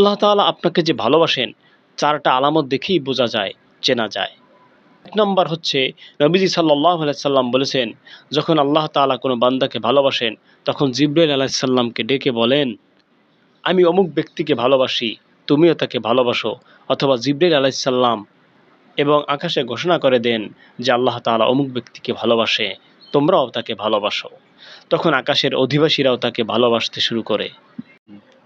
আল্লাহ তাআলা আপনাকে যে ভালোবাসেন, চারটা আলামত দেখেই বোঝা যায়, চেনা যায়। এক নম্বর হচ্ছে, নবীজি সাল্লাহ সাল্লাম বলেছেন, যখন আল্লাহ তাআলা কোনো বান্দাকে ভালোবাসেন, তখন জিব্রাইল আলাইসাল্লামকে ডেকে বলেন, আমি অমুক ব্যক্তিকে ভালোবাসি, তুমিও তাকে ভালোবাসো। অথবা জিব্রাইল আলাইসাল্লাম এবং আকাশে ঘোষণা করে দেন যে আল্লাহ তাআলা অমুক ব্যক্তিকে ভালোবাসে, তোমরাও তাকে ভালোবাসো। তখন আকাশের অধিবাসীরাও তাকে ভালোবাসতে শুরু করে।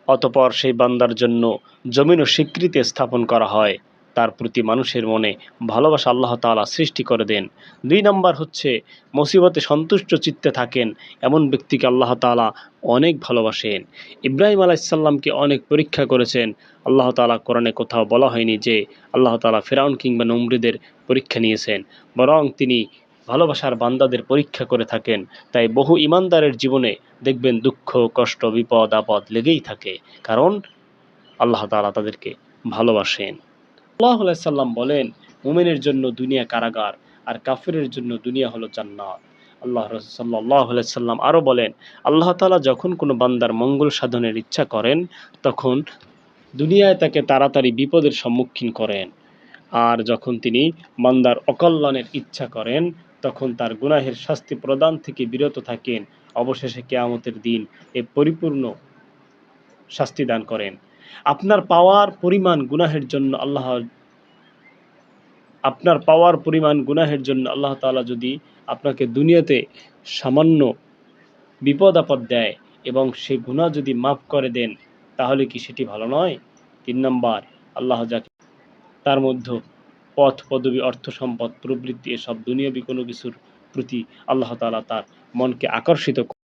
অতপর সেই বান্দার জন্য জমিন ও স্বীকৃতি স্থাপন করা হয়। তার প্রতি মানুষের মনে ভালোবাসা আল্লাহ তাআলা সৃষ্টি করে দেন। দুই নম্বর হচ্ছে, মুসিবতে সন্তুষ্ট চিত্তে থাকেন, এমন ব্যক্তিকে আল্লাহ তাআলা অনেক ভালোবাসেন। ইব্রাহিম আলাইসাল্লামকে অনেক পরীক্ষা করেছেন। আল্লাহ তাআলা কোরআনে কোথাও বলা হয়নি যে, আল্লাহ তালা ফেরাউন কিংবা নমরুদের পরীক্ষা নিয়েছেন। বরং তিনি ভালোবাসার বান্দাদের পরীক্ষা করে থাকেন। তাই বহু ইমানদারের জীবনে দেখবেন দুঃখ, কষ্ট, বিপদ, আপদ লেগেই থাকে। কারণ আল্লাহ তাআলা তাদেরকে ভালোবাসেন। আল্লাহ সাল্লাম বলেন, মুমিনের জন্য দুনিয়া কারাগার আর কাফিরের জন্য দুনিয়া হলো জান্নাত। আল্লাহ সাল্লাহ সাল্লাম আরও বলেন, আল্লাহ তালা যখন কোনো বান্দার মঙ্গল সাধনের ইচ্ছা করেন, তখন দুনিয়ায় তাকে তাড়াতাড়ি বিপদের সম্মুখীন করেন। আর যখন তিনি বান্দার অকল্যাণের ইচ্ছা করেন তখন তার গুনাহের শাস্তি প্রদান থেকে বিরত থাকেন। অবশেষে কেয়ামতের দিন এ পরিপূর্ণ শাস্তি দান করেন। আপনার পাওয়ার পরিমাণ গুনাহের জন্য আল্লাহ, আপনার পাওয়ার পরিমাণ গুনাহের জন্য আল্লাহ তাআলা যদি আপনাকে দুনিয়াতে সামান্য বিপদ আপদ দেয় এবং সে গুনাহ যদি মাফ করে দেন, তাহলে কি সেটি ভালো নয়? তিন নম্বর, আল্লাহ যাকে তার মধ্যে পথ, পদবী, অর্থ, সম্পদ, প্রবৃত্তি, এসব দুনিয়াবি কোনো কিছুর প্রতি আল্লাহ তাআলা তার মনকে আকর্ষিত